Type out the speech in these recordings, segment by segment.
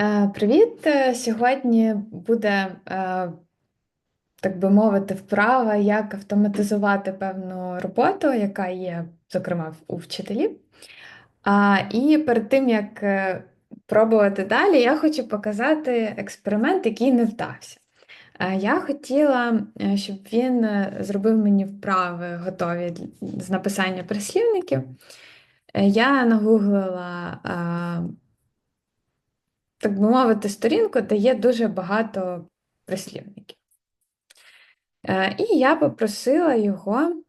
Е, Привіт! Е, Сьогодні буде, е, так би мовити, вправа, як автоматизувати певну роботу, яка є, зокрема, у вчителів. І перед тим, як пробувати далі, я хочу показати експеримент, який не вдався. Я хотіла, щоб він зробив мені вправи готові з написання прислівників. Я нагуглила так би мовити, сторінку, де є дуже багато прислівників. Е, І я попросила його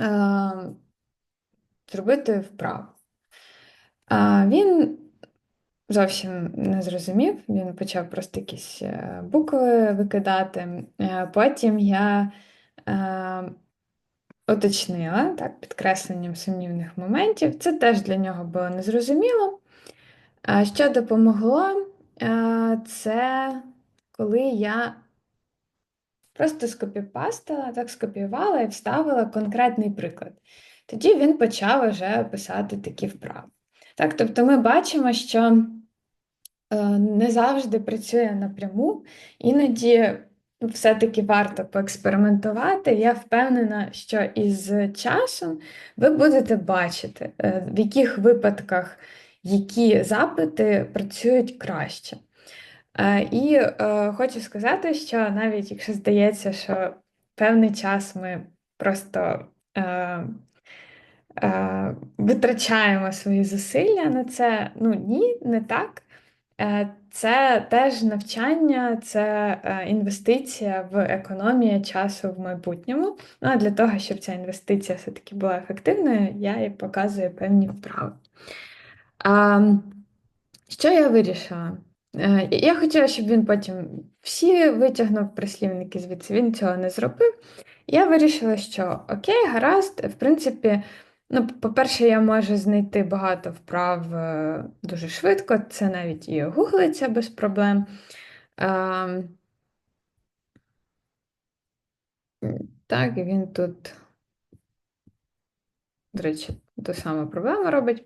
е, зробити вправу. А Він зовсім не зрозумів, він почав просто якісь е, букви викидати. Е, Потім я е, уточнила так, підкресленням сумнівних моментів. Це теж для нього було незрозуміло. Що допомогло, це коли я Просто скопіпастила, так скопіювала і вставила конкретний приклад. Тоді він почав вже писати такі вправи. Так, тобто ми бачимо, що е, не завжди працює напряму, іноді все-таки варто поекспериментувати. Я впевнена, що із часом ви будете бачити, е, в яких випадках які запити працюють краще. Е, І е, хочу сказати, що навіть якщо здається, що певний час ми просто е, витрачаємо свої зусилля на це, ну ні, не так. Це теж навчання, це інвестиція в економію часу в майбутньому. Ну а для того, щоб ця інвестиція все-таки була ефективною, я і показую певні вправи. Що я вирішила? Е, Я хотіла, щоб він потім всі витягнув прислівники звідси, він цього не зробив. Я вирішила, що окей, гаразд, в принципі, ну, по-перше, я можу знайти багато вправ е, дуже швидко, це навіть і гуглиться без проблем. Ем, Так, він тут, до речі, ту саму проблему робить.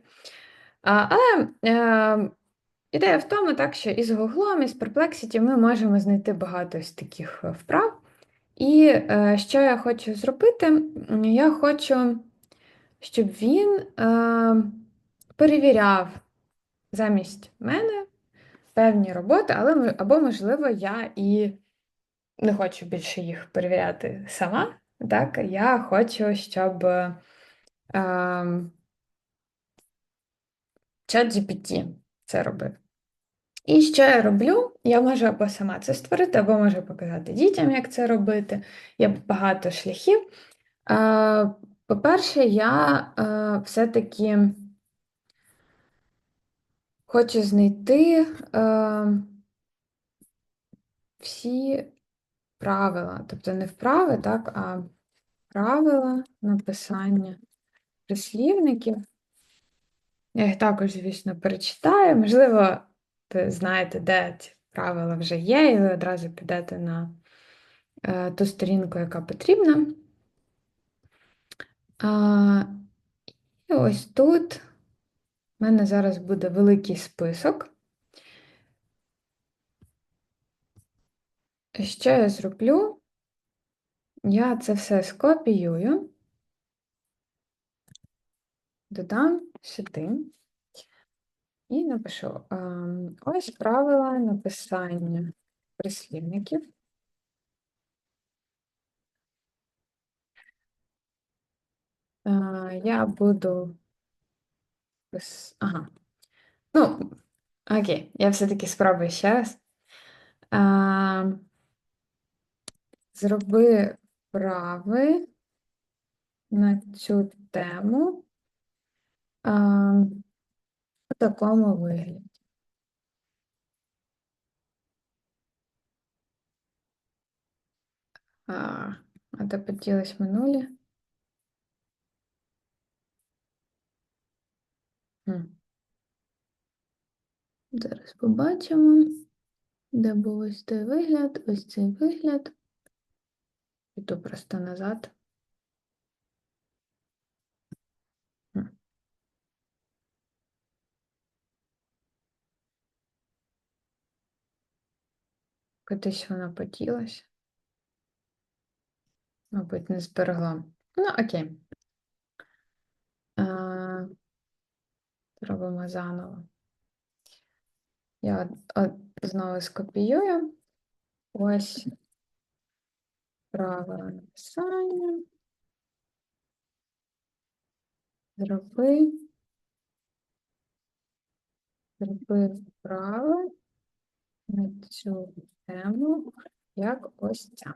Але е, ідея в тому, так, що із Гуглом, із Perplexity ми можемо знайти багато з таких е, вправ. І е, що я хочу зробити? Я хочу, щоб він е, перевіряв замість мене певні роботи, але або, можливо, я і не хочу більше їх перевіряти сама. Так? Я хочу, щоб е, ChatGPT це робив. І що я роблю? Я можу або сама це створити, або можу показати дітям, як це робити. Є багато шляхів. По-перше, я все-таки хочу знайти всі правила, тобто не вправи, так, а правила написання прислівників. Я їх також, звісно, перечитаю. Можливо, ви знаєте, де ці правила вже є, і ви одразу підете на е, ту сторінку, яка потрібна. А, І ось тут в мене зараз буде великий список. Що я зроблю? Я це все скопіюю, додам сюди і напишу: ем, ось правила написання прислівників. Е, Я буду. Ага. Ну, окей, я все-таки спробую ще раз. Ем, Зроби вправи на цю тему ем, у такому вигляді. А, де поділись минулі? Зараз побачимо, де був ось цей вигляд, ось цей вигляд. Іду просто назад. Кудись вона поділася. Мабуть, не зберегла. Ну, окей. Е, Робимо заново. Я от- от знову скопіюю. Ось правило написання. Зроби. Зроби вправо на цю тему, як ось ця.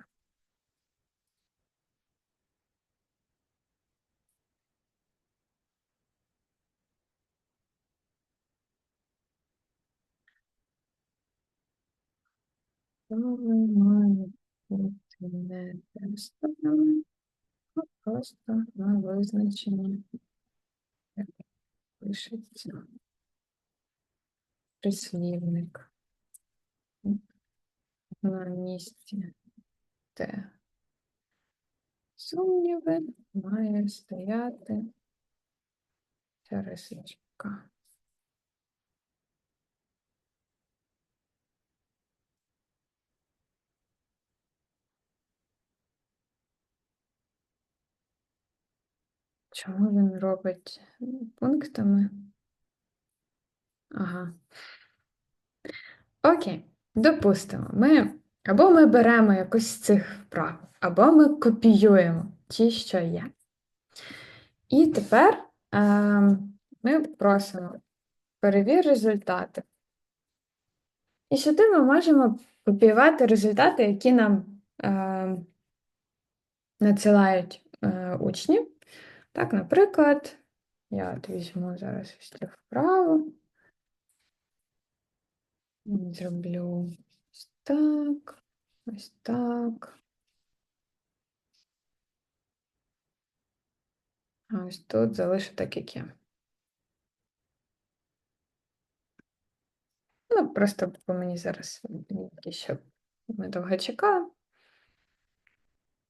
Вправи мають бути не тестовими, а просто на визначення, як пишеться? Прислівник на місці, де сумніви має стояти ця рисочка. Чому він робить пунктами? Ага. Окей, допустимо, ми або ми беремо якусь з цих вправ, або ми копіюємо ті, що є. І тепер ем, ми просимо перевір результати. І сюди ми можемо копіювати результати, які нам ем, надсилають е, учні. Так, наприклад, я от візьму зараз ось цю вправу. Зроблю ось так, ось так. А ось тут залишу так, як є. Ну, просто по мені зараз щоб ми довго чекали.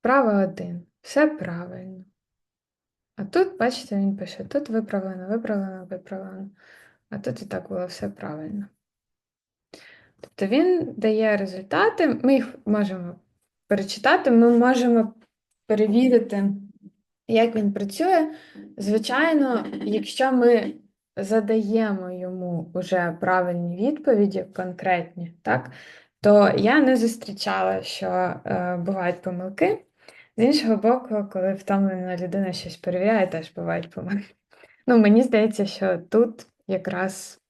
Право один. Все правильно. А тут, бачите, він пише: тут виправлено, виправлено, виправлено. А тут і так було все правильно. Тобто він дає результати, ми їх можемо перечитати, ми можемо перевірити, як він працює. Звичайно, якщо ми задаємо йому вже правильні відповіді, конкретні, так, то я не зустрічала, що е, бувають помилки. З іншого боку, коли втомлена людина щось перевіряє, теж бувають помилки. Ну, мені здається, що тут якраз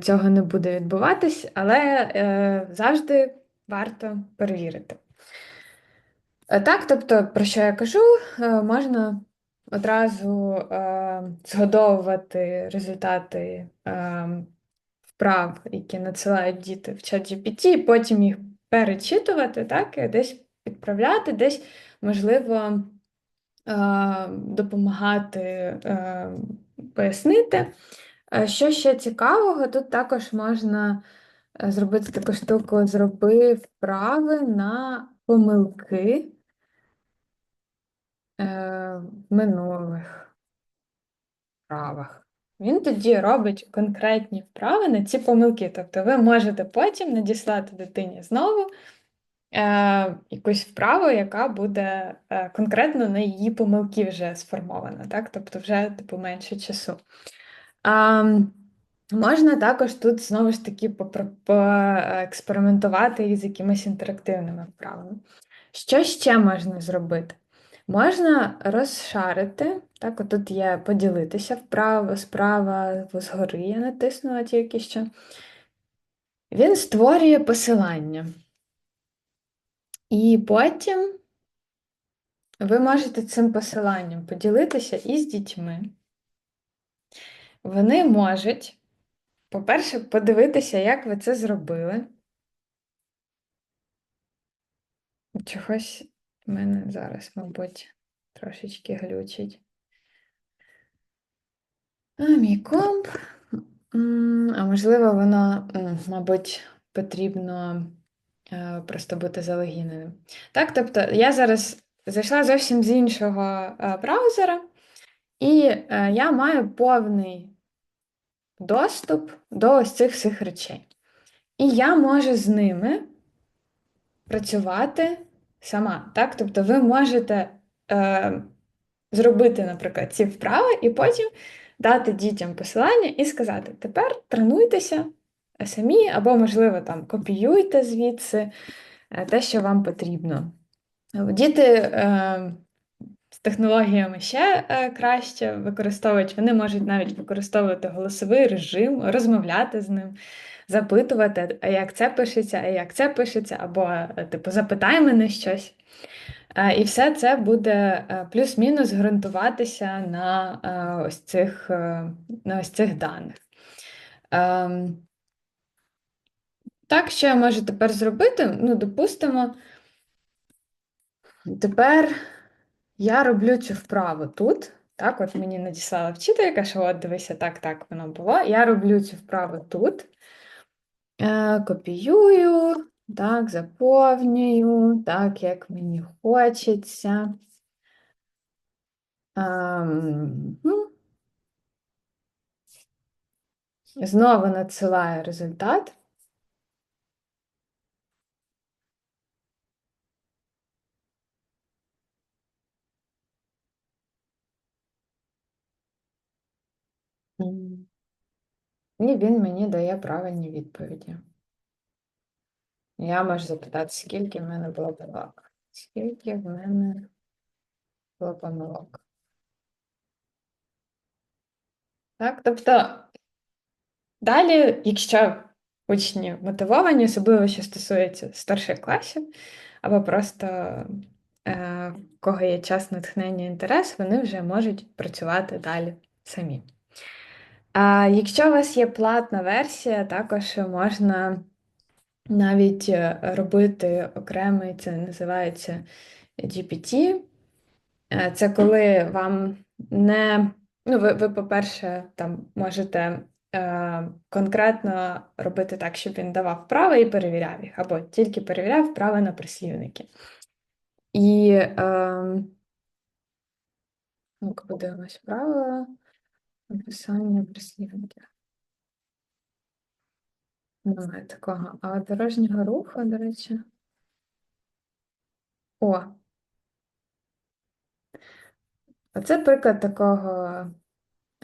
цього не буде відбуватись, але е, завжди варто перевірити. Е, Так, тобто, про що я кажу, е, можна одразу е, згодовувати результати е, вправ, які надсилають діти в ChatGPT, і потім їх перечитувати, так, і десь підправляти, десь, можливо, е, допомагати е, пояснити. Е, Що ще цікавого, тут також можна е, зробити таку штуку, зроби вправи на помилки е, в минулих вправах. Він тоді робить конкретні вправи на ці помилки. Тобто ви можете потім надіслати дитині знову е, якусь вправу, яка буде конкретно на її помилки вже сформована, так? Тобто вже типу менше часу. Можна також тут знову ж таки поекспериментувати із якимись інтерактивними вправами. Що ще можна зробити? Можна розшарити, так, отут є поділитися вправо, справа, згори я натиснула тільки що. Він створює посилання. І потім ви можете цим посиланням поділитися із дітьми. Вони можуть, по-перше, подивитися, як ви це зробили. Чогось в мене зараз, мабуть, трошечки глючить. А, мій комп. А можливо, воно, мабуть, потрібно е, просто бути залогіненим. Так, тобто я зараз зайшла зовсім з іншого е, браузера, і е, я маю повний доступ до ось цих всіх речей. І я можу з ними працювати сама. Так? Тобто ви можете е, зробити, наприклад, ці вправи, і потім дати дітям посилання і сказати: тепер тренуйтеся самі, або, можливо, там копіюйте звідси е, те, що вам потрібно. Діти е, технологіями ще е, краще використовують, вони можуть навіть використовувати голосовий режим, розмовляти з ним, запитувати, а як це пишеться, а як це пишеться, або, е, типу, запитай мене щось. Е, і все це буде плюс-мінус ґрунтуватися на ось цих на ось цих даних. Ем, так, що я можу тепер зробити? Ну, допустимо, тепер я роблю цю вправу тут. Так, от мені надіслала вчителька, що от дивися, так, так воно було. Я роблю цю вправу тут, е, копіюю, так, заповнюю, так, як мені хочеться. Ем, ну. Знову надсилаю результат. І він мені дає правильні відповіді. Я можу запитати, скільки в мене було помилок. Скільки в мене було помилок? Так, тобто, далі, якщо учні мотивовані, особливо що стосується старших класів, або просто е, в кого є час натхнення інтерес, вони вже можуть працювати далі самі. Якщо у вас є платна версія, також можна навіть е, робити окремий, це називається GPT. Е, це коли вам не. Ну, ви, ви по-перше, там можете е, конкретно робити так, щоб він давав вправи і перевіряв їх, або тільки перевіряв вправи на прислівники. І е, подивимось правила. Написання прислівників. Немає такого. А дорожнього руху, до речі. О! Оце приклад такого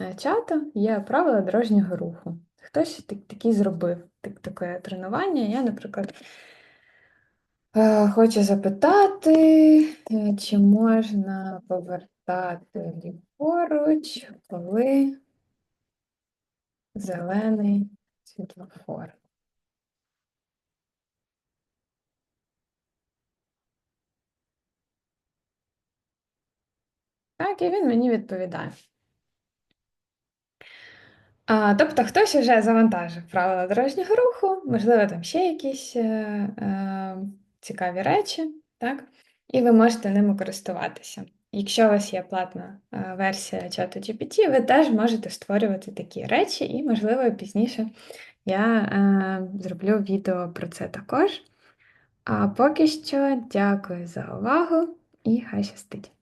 е, чату є правила дорожнього руху. Хтось такий зробив так, таке тренування. Я, наприклад, е, хочу запитати, е, чи можна повертати ліворуч, коли зелений світлофор. Так, і він мені відповідає. А, Тобто хтось вже завантажив правила дорожнього руху, можливо, там ще якісь е, е, цікаві речі, так? І ви можете ними користуватися. Якщо у вас є платна е, версія чату GPT, ви теж можете створювати такі речі, і, можливо, пізніше я е, зроблю відео про це також. А поки що дякую за увагу і хай щастить!